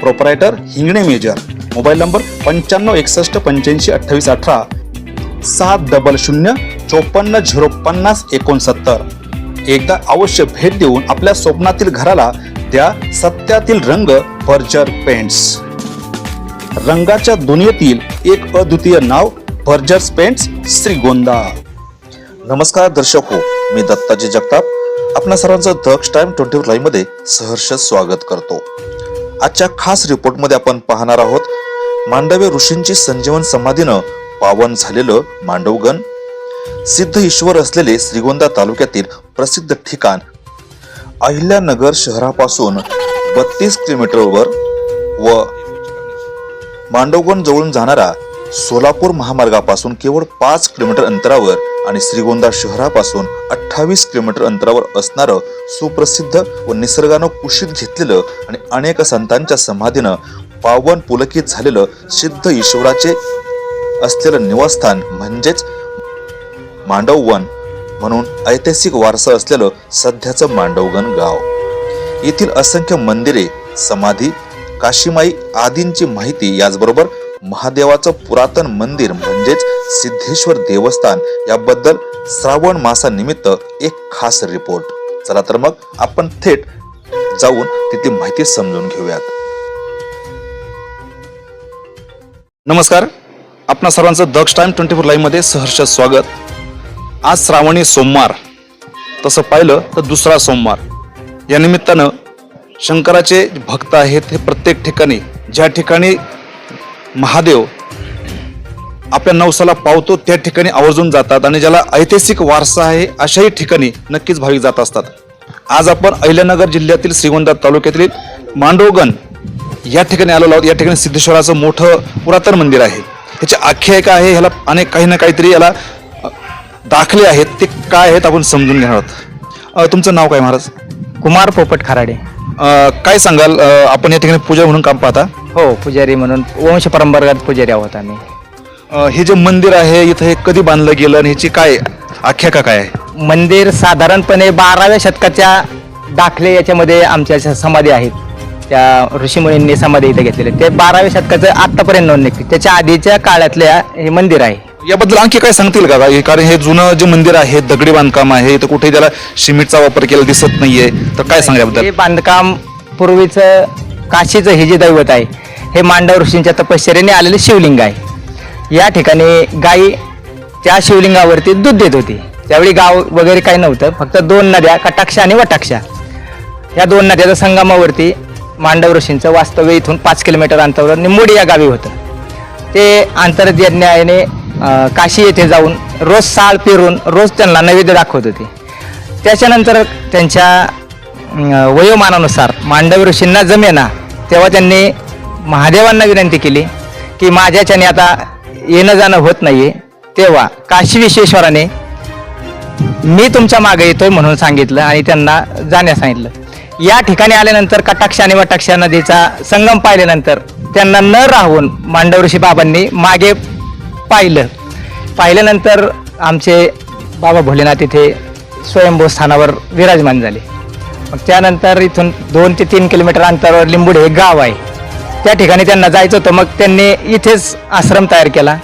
Proprietor Hingane major. Mobile number पंच्याण्णव एकसष्ट पंच्याऐंशी अठ्ठावीस अठरा. सात डबल शून्य चोपन्न झिरो पन्नास एकोणसत्तर. एकदा अवश्य भेट देऊन आपल्या स्वप्नातील घराला त्या सत्यातील रंग फर्जर पेंट्स. रंगाच्या दुनियेतील एक अद्वितीय नाव फर्जर्स पेंट्स श्रीगोंदा. नमस्कार दर्शक हो मी दत्ताजी जगताप. आपणा सर्वांचं दक्ष टाइम ट्वेंटी लाईव्हमध्ये सहर्ष स्वागत करतो. आजच्या खास रिपोर्टमध्ये आपण पाहणार आहोत मांडव्य ऋषींची संजीवन समाधीनं पावन झालेलं मांडवगण सिद्ध ईश्वर असलेले श्रीगोंदा तालुक्यातील प्रसिद्ध ठिकाण अहिल्यानगर शहरापासून बत्तीस किलोमीटरवर व मांडवगण जवळून जाणारा सोलापूर महामार्गापासून केवळ पाच किलोमीटर अंतरावर आणि श्रीगोंदा शहरापासून अठ्ठावीस किलोमीटर अंतरावर असणारं सुप्रसिद्ध व निसर्गानं कुशीत घेतलेलं आणि अनेक संतांच्या समाधीनं पावन पुलकित झालेलं सिद्ध ईश्वराचे असलेलं निवासस्थान म्हणजेच मांडववन म्हणून ऐतिहासिक वारसा असलेलं सध्याचं मांडवगण गाव. येथील असंख्य मंदिरे समाधी काशीमाई आदींची माहिती याचबरोबर महादेवाचं पुरातन मंदिर म्हणजेच सिद्धेश्वर देवस्थान याबद्दल श्रावण मासानिमित्त एक खास रिपोर्ट. चला तर मग आपण थेट जाऊन तिथली माहिती समजून घेऊयात. नमस्कार. आपणा सर्वांचं दक्ष टाइम ट्वेंटी फोर लाईव्हमध्ये सहर्ष स्वागत. आज श्रावणी सोमवार. तसं पाहिलं तर दुसरा सोमवार. या निमित्तानं शंकराचे भक्त आहेत हे प्रत्येक ठिकाणी ज्या ठिकाणी महादेव आपल्या नवसाला पावतो त्या ठिकाणी आवर्जून जातात आणि ज्याला ऐतिहासिक वारसा आहे अशाही ठिकाणी नक्कीच भाविक जात असतात. आज आपण अहिल्यानगर जिल्ह्यातील श्रीगोंदा तालुक्यातील मांडवगण या ठिकाणी आलेलो आहोत. या ठिकाणी सिद्धेश्वराचं मोठं पुरातन मंदिर आहे. त्याची आख्यायिका आहे ह्याला अनेक काही ना काहीतरी याला दाखले आहेत. ते काय आहेत आपण समजून घेणार आहोत. तुमचं नाव काय महाराज? कुमार पोपट खराडे. काय सांगाल? आपण या ठिकाणी पूजा म्हणून काम पाहता. हो पुजारी म्हणून वंश परंपरागत पुजारी आहोत आम्ही. हे जे मंदिर आहे इथं हे कधी बांधलं गेलं आणि ह्याची काय आख्यायिका काय आहे? मंदिर साधारणपणे बाराव्या शतकाच्या दाखले याच्यामध्ये आमच्या समाधी आहेत त्या ऋषीमुनींनी समाधी इथे घेतलेले ते बाराव्या शतकाचं आतापर्यंत नोंद निघते त्याच्या आधीच्या काळातल्या हे मंदिर आहे. याबद्दल आणखी काय सांगतील का? का? कारण हे जुनं जे मंदिर आहे दगडी बांधकाम आहे इथं कुठेही त्याला सिमेंटचा वापर केला दिसत नाहीये. तर काय सांगा याबद्दल? हे बांधकाम पूर्वीचं काशीचं हे जे दैवत आहे हे मांडव ऋषींच्या तपश्चर्याने आलेले शिवलिंग आहे. या ठिकाणी गाई त्या शिवलिंगावरती दूध देत होती. त्यावेळी गाव वगैरे काही नव्हतं फक्त दोन नद्या कटाक्षा आणि वटाक्षा. या दोन नद्याच्या संगमावरती मांडव ऋषींचं वास्तव्य इथून पाच किलोमीटर अंतरावर निंबोडी या गावी होतं. ते आंतरज्ञाने काशी येथे जाऊन रोज साळ पेरून रोज त्यांना नैवेद्य दाखवत होते. त्याच्यानंतर त्यांच्या वयोमानानुसार मांडव ऋषींना जमेना तेव्हा त्यांनी महादेवांना विनंती केली की माझ्याच्याने आता येणं जाणं होत नाहीये. तेव्हा काशी विश्वेश्वराने मी तुमच्या मागे येतोय म्हणून सांगितलं आणि त्यांना जाण्यास सांगितलं. या ठिकाणी आल्यानंतर कटाक्ष आणि वटाक्ष नदीचा संगम पाहिल्यानंतर त्यांना न राहून मांडव ऋषी बाबांनी मागे पाहिलं. पाहिल्यानंतर आमचे बाबा भोलेनाथ इथे स्वयंभू स्थानावर विराजमान झाले. मग त्यानंतर इथून दोन ते तीन किलोमीटर अंतरावर लिंबुडे हे गाव आहे. त्या ठिकाणी त्यांना जायचं होतं. मग त्यांनी इथेच आश्रम तयार केला.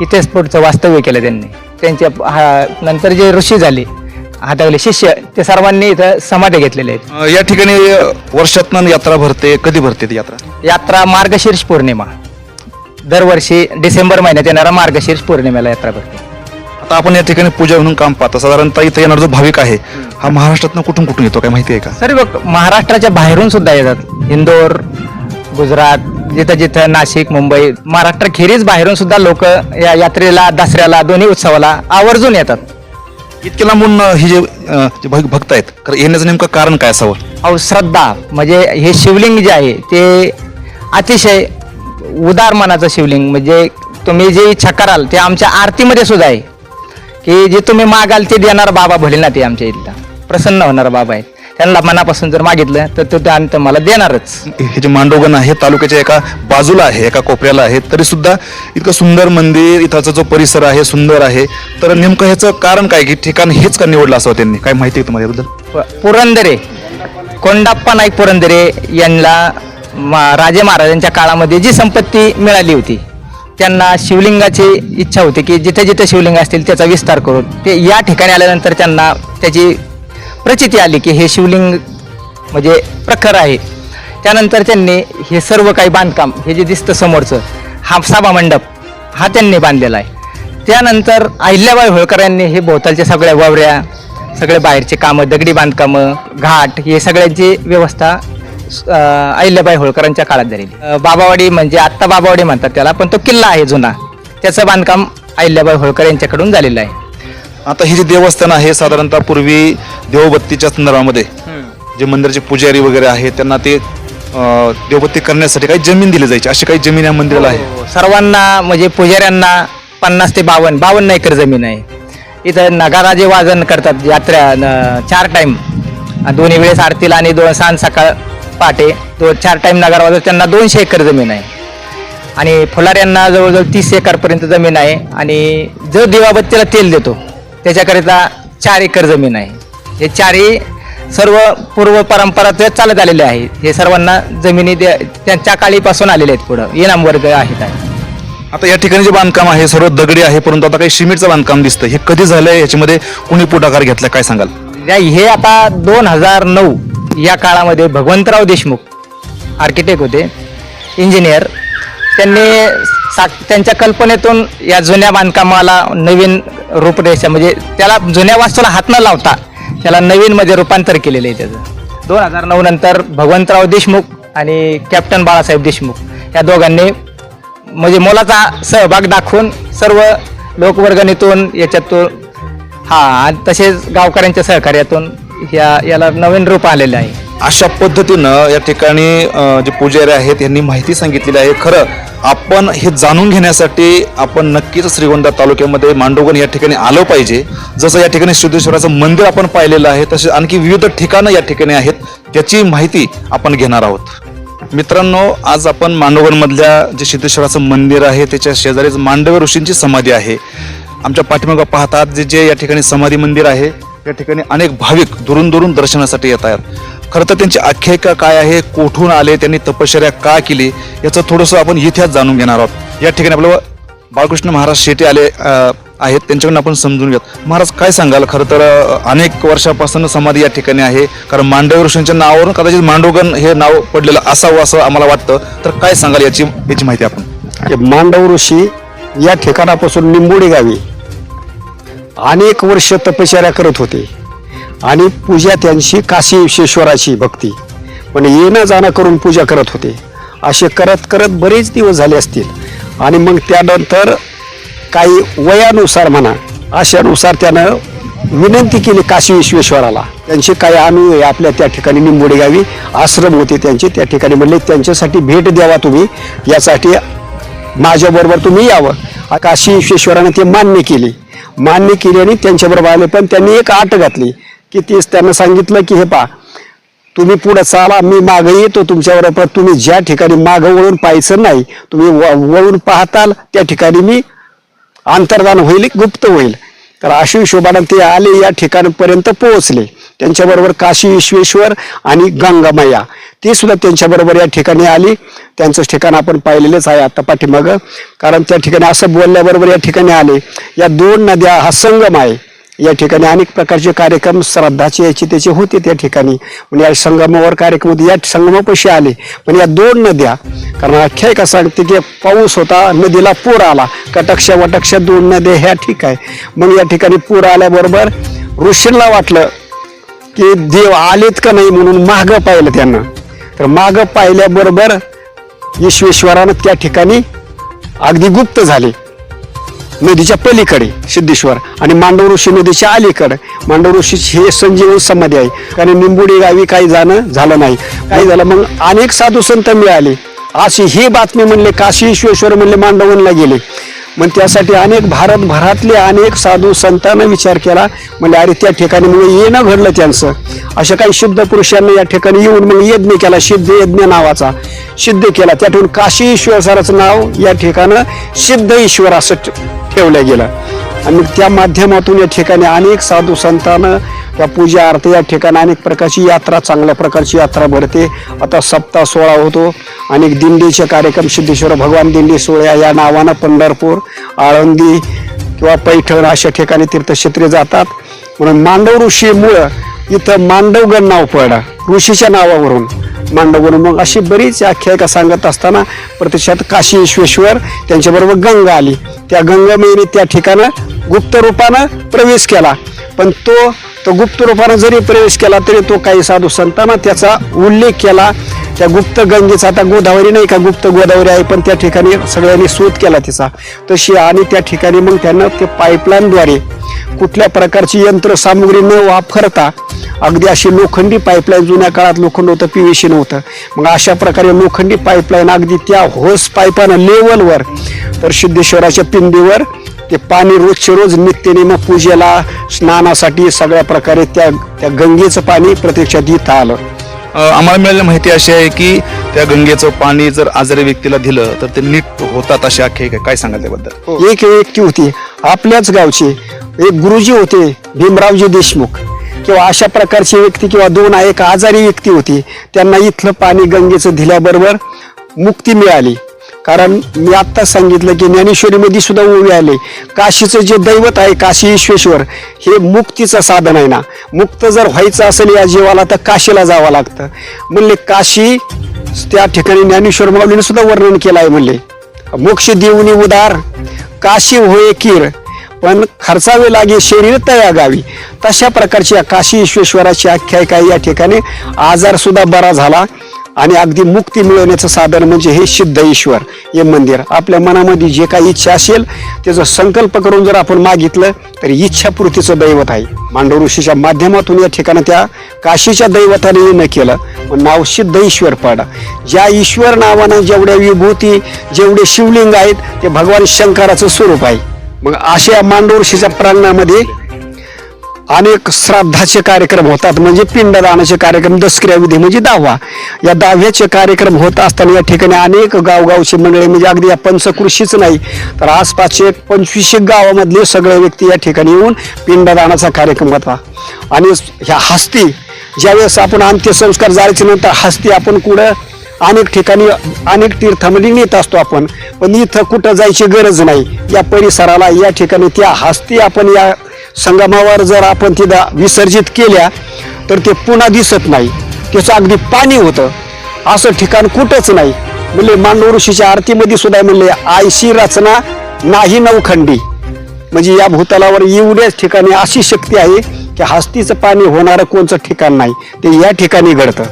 इथेच पुढचं वास्तव्य केलं त्यांनी. त्यांच्या हा नंतर जे ऋषी झाले हातावले शिष्य ते सर्वांनी इथं समाधी घेतलेले आहेत. अ, या ठिकाणी वर्षातनं यात्रा भरते कधी भरते ती यात्रा? यात्रा मार्गशीर्ष पौर्णिमा. दरवर्षी डिसेंबर महिन्यात येणारा मार्गशीर्ष पौर्णिमेला यात्रा भरते. आता आपण या ठिकाणी पूजा म्हणून काम पाहतो. साधारणतः इथे येणारा जो भाविक आहे हा महाराष्ट्रातनं कुठून कुठून येतो? काय माहिती आहे का? सर्व महाराष्ट्राच्या बाहेरून सुद्धा येतात. इंदोर गुजरात जिथं जिथं नाशिक मुंबई महाराष्ट्राखेरीज बाहेरून सुद्धा लोक या यात्रेला दसऱ्याला दोन्ही उत्सवाला आवर्जून येतात. इतके लांबून हे जे अं, जे भग- भक्त आहेत खरं येण्याचं नेमकं कारण काय असावं? अहो श्रद्धा म्हणजे हे शिवलिंग जे आहे ते अतिशय उदार मनाचं शिवलिंग. म्हणजे तुम्ही जे इच्छा कराल ते आमच्या आरतीमध्ये सुद्धा आहे. की जे तुम्ही मागाल ते देणार बाबा भोलेनाथ आहे आमच्या इथला. प्रसन्न होणारा बाबा आहे त्यांना मनापासून जर मागितलं तर तो त्या तुम्हाला देणारच. हे जे मांडवगण आहे तालुक्याच्या एका बाजूला आहे एका कोपऱ्याला आहे तरी सुद्धा इतकं सुंदर मंदिर इथाचा जो परिसर आहे सुंदर आहे. तर नेमकं ह्याचं कारण काय? की ठिकाण हेच का निवडलं असावं त्यांनी? काय माहिती आहे तुम्हाला याबद्दल? प- पुरंदरे. कोंडाप्पा नाईक पुरंदरे यांना मा- राजे महाराजांच्या काळामध्ये जी संपत्ती मिळाली होती त्यांना शिवलिंगाची इच्छा होती की जिथे जिथे शिवलिंग असतील त्याचा विस्तार करून ते या ठिकाणी आल्यानंतर त्यांना त्याची प्रचिती आली की हे शिवलिंग म्हणजे प्रखर आहे. त्यानंतर त्यांनी हे सर्व काही बांधकाम हे जे दिसतं समोरचं हा सभा मंडप हा त्यांनी बांधलेला आहे. त्यानंतर अहिल्याबाई होळकर यांनी हे भोवतालच्या सगळ्या वावऱ्या सगळे बाहेरचे कामं दगडी बांधकामं घाट हे सगळ्यांची व्यवस्था अहिल्याबाई होळकरांच्या काळात झालेली. बाबावाडी म्हणजे आत्ता बाबावाडी म्हणतात त्याला पण तो किल्ला आहे जुना. त्याचं बांधकाम अहिल्याबाई होळकर यांच्याकडून झालेलं आहे. आता हे जे देवस्थान आहे साधारणतः पूर्वी देवबत्तीच्या संदर्भामध्ये जे मंदिराचे पुजारी वगैरे आहेत त्यांना ते अं, देवबत्ती करण्यासाठी काही जमीन दिली जायची. अशी काही जमीन या मंदिराला आहे. सर्वांना म्हणजे पुजाऱ्यांना पन्नास ते बावन्न बावन्न एकर जमीन आहे. इथं नगारा जे वाजन करतात यात्रा न- चार टाईम दोन्ही वेळेस आरतीला आणि दोन सांज सकाळ पहाटे दोन चार टाईम नगारा वाजत त्यांना दोनशे एकर जमीन आहे. आणि फुलाऱ्यांना जवळजवळ तीस एकरपर्यंत जमीन आहे. आणि जो दिवाबत्तीला तेल देतो त्याच्याकरिता चार एकर जमीन आहे. हे चारही सर्व पूर्व परंपरा ते चालत आलेले आहे. हे सर्वांना जमिनी त्यांच्या काळीपासून आलेले आहेत पुढं. इनाम वर्ग आहेत. आहे. आता या ठिकाणी जे बांधकाम आहे सर्व दगडी आहे परंतु आता काही सिमेंटचं बांधकाम दिसतं हे कधी झालंय? याच्यामध्ये कुणी पुढाकार घेतला? काय सांगाल? या- हे आता दोन हजार नऊ या काळामध्ये भगवंतराव देशमुख आर्किटेक्ट होते. इंजिनियर त्यांनी सा त्यांच्या कल्पनेतून या जुन्या बांधकामाला नवीन रूपरेषा म्हणजे त्याला जुन्या वास्तूला हात न लावता त्याला नवीनमध्ये रूपांतर केलेलं आहे त्याचं. दोन हजार नऊ नंतर भगवंतराव देशमुख आणि कॅप्टन बाळासाहेब देशमुख या दोघांनी म्हणजे मोलाचा सहभाग दाखवून सर्व लोकवर्गणीतून याच्यातून हा तसेच गावकऱ्यांच्या सहकार्यातून या याला नवीन रूप आलेलं आहे. अशा पद्धतीनं या ठिकाणी जे पुजारी आहेत यांनी माहिती सांगितलेली आहे. खरं आपण हे जाणून घेण्यासाठी आपण नक्कीच श्रीगोंदा तालुक्यामध्ये मांडोगण या ठिकाणी आलं पाहिजे. जसं या ठिकाणी सिद्धेश्वराचं मंदिर आपण पाहिलेलं आहे तसे आणखी विविध ठिकाणं या ठिकाणी आहेत. त्याची माहिती आपण घेणार आहोत. मित्रांनो आज आपण मांडोगणमधल्या जे सिद्धेश्वराचं मंदिर आहे त्याच्या शेजारीच मांडव ऋषींची समाधी आहे. आमच्या पाठीमागं पाहतात जे जे या ठिकाणी समाधी मंदिर आहे या ठिकाणी अनेक भाविक दुरून दुरून दर्शनासाठी येत आहेत. खरं तर त्यांची आख्यायिका काय आहे कोठून आले त्यांनी तपश्चर्या का केली याचं थोडंसं आपण इतिहास जाणून घेणार आहोत. या ठिकाणी आपलं बाळकृष्ण महाराज शेटे आले आहेत त्यांच्याकडून आपण समजून घेत. महाराज काय सांगाल? खरं तर अनेक वर्षापासून समाधी या ठिकाणी आहे. कारण मांडव ऋषींच्या नावावरून कदाचित मांडवगण हे नाव पडलेलं असावं असं आम्हाला वाटतं. तर काय सांगाल याची याची माहिती आपण? मांडव ऋषी या ठिकाणापासून निंबोडी गावी अनेक वर्ष तपश्चर्या करत होते. आणि पूजा त्यांची काशी विश्वेश्वराची भक्ती. पण येणं जाणं करून पूजा करत होते. असे करत करत बरेच दिवस झाले असतील. आणि मग त्यानंतर काही वयानुसार म्हणा अशानुसार त्यानं विनंती केली काशी विश्वेश्वराला. त्यांचे काही आम्ही आपल्या त्या ठिकाणी निंबोडी गावी आश्रम होते त्यांचे. त्या ठिकाणी म्हणले त्यांच्यासाठी भेट द्यावा तुम्ही. यासाठी माझ्याबरोबर तुम्ही यावं. काशी विश्वेश्वरानं ते मान्य केली. मान्य केली आणि त्यांच्याबरोबर आले पण त्यांनी एक आट घातली की तीच त्यांना सांगितलं की हे पा तुम्ही पुढे चाला मी मागं येतो तुमच्याबरोबर तुम्ही ज्या ठिकाणी मागं वळून पाहायचं नाही तुम्ही व- वळून पाहताल त्या ठिकाणी मी अंतर्दान होईल गुप्त होईल. तर अशा हिशोबाने ते आले या ठिकाणपर्यंत पोहोचले. त्यांच्याबरोबर काशी विश्वेश्वर आणि गंगामया. ते सुद्धा त्यांच्याबरोबर या ठिकाणी आली. त्यांचं ठिकाण आपण पाहिलेलंच आहे आता पाठीमागं. कारण त्या ठिकाणी असं बोलल्याबरोबर या ठिकाणी आले. या दोन नद्या हा संगम आहे. या ठिकाणी अनेक प्रकारचे कार्यक्रम श्रद्धाचे याचे त्याचे होते त्या ठिकाणी. म्हणजे या संगमावर कार्यक्रम होते. या संगमापाशी आले. पण या दोन नद्या कारण आख्यायिका सांगते की पाऊस होता नदीला पूर आला. कटक्ष वटक्ष दोन नद्या ह्या ठीक आहे. मग या ठिकाणी पूर आल्याबरोबर ऋषींना वाटलं की देव आलेत का नाही म्हणून मागं पाहिलं त्यांना. तर मागं पाहिल्याबरोबर विश्वेश्वरानं त्या ठिकाणी अगदी गुप्त झाले. नदीच्या पलीकडे सिद्धेश्वर आणि मांडव ऋषी नदीच्या अलीकडे. मांडव ऋषी हे संजीवन समाधी आहे. कारण निंबुडी गावी काही जाणं झालं नाही. काही झालं मग अनेक साधू संत मिळाले. अशी ही बातमी म्हणले काशी विश्वेश्वर म्हणले मांडवनला गेले. मग त्यासाठी अनेक भारतभरातले अनेक साधू संतांना विचार केला. म्हणजे अरे त्या ठिकाणी म्हणजे येणं घडलं त्यांचं. अशा काही सिद्ध पुरुषांनी या ठिकाणी येऊन म्हणजे यज्ञ केला सिद्ध यज्ञ नावाचा. सिद्ध केला. त्यातून काशी ईश्वराचं नाव या ठिकाणं सिद्ध ईश्वर असं ठेवलं गेलं. आणि त्या माध्यमातून या ठिकाणी अनेक साधू संतांना त्या पूजा अर्थ या ठिकाणी अनेक प्रकारची यात्रा चांगल्या प्रकारची यात्रा भरते. आता सप्ताह सोहळा होतो. अनेक दिंडीचे कार्यक्रम सिद्धेश्वर भगवान दिंडी सोहळ्या या नावानं पंढरपूर आळंदी किंवा पैठण अशा ठिकाणी तीर्थक्षेत्रे जातात. म्हणून मांडव ऋषीमुळं इथं मांडवगण नाव पडलं. ऋषीच्या नावावरून मांडवगण. मग अशी बरीच आख्यायिका सांगत असताना प्रत्यक्षात काशी विश्वेश्वर त्यांच्याबरोबर गंगा आली. त्या गंगामयीने त्या ठिकाणं गुप्त रूपानं प्रवेश केला. पण तो तो गुप्त रूपानं जरी प्रवेश केला तरी तो काही साधू संतांना त्याचा उल्लेख केला. त्या गुप्त गंगेचा आता गोदावरी नाही का गुप्त गोदावरी आहे पण त्या ठिकाणी सगळ्यांनी शोध केला तिचा. तशी आणि त्या ठिकाणी मग त्यांना ते पाईपलाईनद्वारे कुठल्या प्रकारची यंत्रसामुग्री न वापरता अगदी अशी लोखंडी पाईपलाईन जुन्या काळात लोखंड होतं पी व्ही सी नव्हतं. मग अशा प्रकारे लोखंडी पाईपलाईन अगदी त्या होस पाईपानं लेवलवर तर सिद्धेश्वराच्या पिंडीवर ते पाणी रोजचे रोज नित्यने मग पूजेला स्नानासाठी सगळ्या प्रकारे त्या त्या गंगेचं पाणी प्रत्यक्षात इथं आलं. अ, आम्हाला मिळालेली माहिती अशी आहे की त्या गंगेचं पाणी जर आजारी व्यक्तीला दिलं तर ते नीट होतात अशी आख्यायिका आहे. काय सांगाल त्याबद्दल? एक व्यक्ती होती आपल्याच गावची एक गुरुजी होते भीमरावजी देशमुख. किंवा अशा प्रकारची व्यक्ती किंवा दोन एक आजारी व्यक्ती होती त्यांना इथलं पाणी गंगेचं दिल्याबरोबर मुक्ती मिळाली. कारण मी आत्ताच सांगितलं की ज्ञानेश्वरीमध्ये सुद्धा ओवी आले. काशीचं जे दैवत आहे काशी ईश्वेश्वर हे मुक्तीचं साधन आहे ना. मुक्त जर व्हायचं असेल या जीवाला तर काशीला जावं लागतं. म्हणले काशी त्या ठिकाणी ज्ञानेश्वर माऊलीने सुद्धा वर्णन केलं आहे म्हणले. मोक्ष देऊनी उदार काशी होय कीर पण खर्चावे लागे शरीर तया गावी. तशा प्रकारची काशी ईश्वेश्वराची आख्यायिका या ठिकाणी आजार सुद्धा बरा झाला. आणि अगदी मुक्ती मिळवण्याचं साधन म्हणजे हे सिद्ध ईश्वर हे मंदिर. आपल्या मनामध्ये जे काही इच्छा असेल त्याचा संकल्प करून जर आपण मागितलं तर इच्छापूर्तीचं दैवत आहे. मांडव ऋषीच्या माध्यमातून या ठिकाणी त्या काशीच्या दैवताने न केलं. नाव सिद्ध ईश्वर पडा. ज्या ईश्वर नावानं जेवढ्या विभूती जेवढे शिवलिंग आहेत ते भगवान शंकराचं स्वरूप आहे. मग अशा मांडव ऋषीच्या प्रांगणामध्ये अनेक श्राद्धाचे कार्यक्रम होतात म्हणजे पिंडदानाचे कार्यक्रम दसक्रिया विधी म्हणजे दहावा या दहाव्याचे कार्यक्रम होत असताना या ठिकाणी अनेक गावगावची मंडळी म्हणजे अगदी या पंचकृषीच नाही तर आसपासचे पंचवीसशे गावामधले सगळे व्यक्ती या ठिकाणी येऊन पिंडदानाचा कार्यक्रम होता. आणि ह्या हस्ती ज्यावेळेस आपण अंत्यसंस्कार जायचे नंतर हस्ती आपण कुठं अनेक ठिकाणी अनेक तीर्थामध्ये नेत असतो आपण पण इथं कुठं जायची गरज नाही. या परिसराला या ठिकाणी त्या हस्ती आपण या संगमावर जर आपण तिथं विसर्जित केल्या तर ते पुन्हा दिसत नाही. त्याचं अगदी पाणी होतं. असं ठिकाण कुठंच नाही. म्हणले मांडव ऋषीच्या आरतीमध्ये सुद्धा म्हणले आयशी रचना नाही नवखंडी. म्हणजे या भूतलावर एवढ्याच ठिकाणी अशी शक्ती आहे की हस्तीचं पाणी होणारं कोणचं ठिकाण नाही. ते या ठिकाणी घडतं.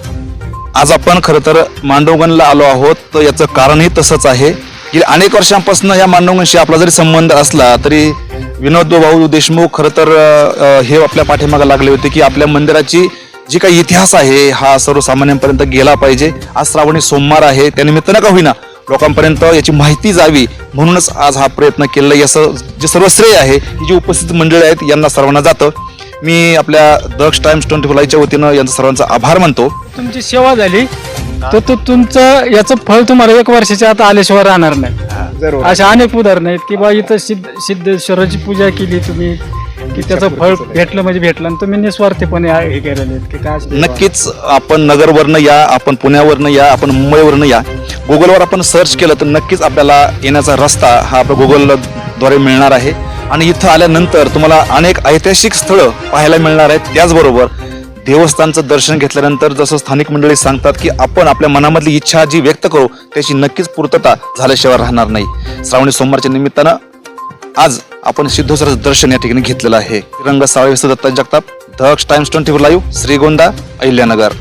आज आपण खरं तर मांडवगणला आलो आहोत. तर याचं कारणही तसंच आहे. की अनेक वर्षांपासून या मांडवगणशी आपला जरी संबंध असला तरी विनोद भाऊ देशमुख खरं तर अ, हे आपल्या पाठीमागे लागले होते की आपल्या मंदिराची जी काही इतिहास आहे हा सर्वसामान्यांपर्यंत गेला पाहिजे. आज श्रावणी सोमवार आहे त्यानिमित्तानं का होईना लोकांपर्यंत याची माहिती जावी म्हणूनच आज हा प्रयत्न केलेला आहे. याचं जे सर्व श्रेय आहे ही जी उपस्थित मंडळी आहेत यांना सर्वांना जातं. मी आपल्या दक्ष टाइम्स ट्वेंटी फोर लाईव्हच्या वतीनं यांचा सर्वांचा आभार मानतो. तुमची सेवा झाली. तर तो तुमचं याचं फळ तुम्हाला एक वर्षाच्या आता आल्याशिवाय राहणार नाही. असे अनेक उदाहरण आहेत की बा इथं सिद्ध सिद्धेश्वराची पूजा केली तुम्ही की त्याचं फळ भेटलं म्हणजे भेटलं आणि तुम्ही निस्वार्थीपणे हे केलेले की काय. नक्कीच आपण नगरवरनं या आपण पुण्यावरनं या आपण मुंबईवरनं या गुगलवर आपण सर्च केलं तर नक्कीच आपल्याला येण्याचा रस्ता हा आपल्या गुगलद्वारे मिळणार आहे. आणि इथं आल्यानंतर तुम्हाला अनेक ऐतिहासिक स्थळं पाहायला मिळणार आहेत. त्याचबरोबर देवस्थानचं दर्शन घेतल्यानंतर जसं स्थानिक मंडळी सांगतात की आपण आपल्या मनामधली इच्छा जी व्यक्त करू त्याची नक्कीच पूर्तता झाल्याशिवाय राहणार नाही. श्रावणी सोमवारच्या निमित्तानं आज आपण सिद्धेश्वराचं दर्शन या ठिकाणी घेतलेलं आहे. रंग Salve Datta Jagtap Daksh times twenty four live Shrigonda Ahilyanagar.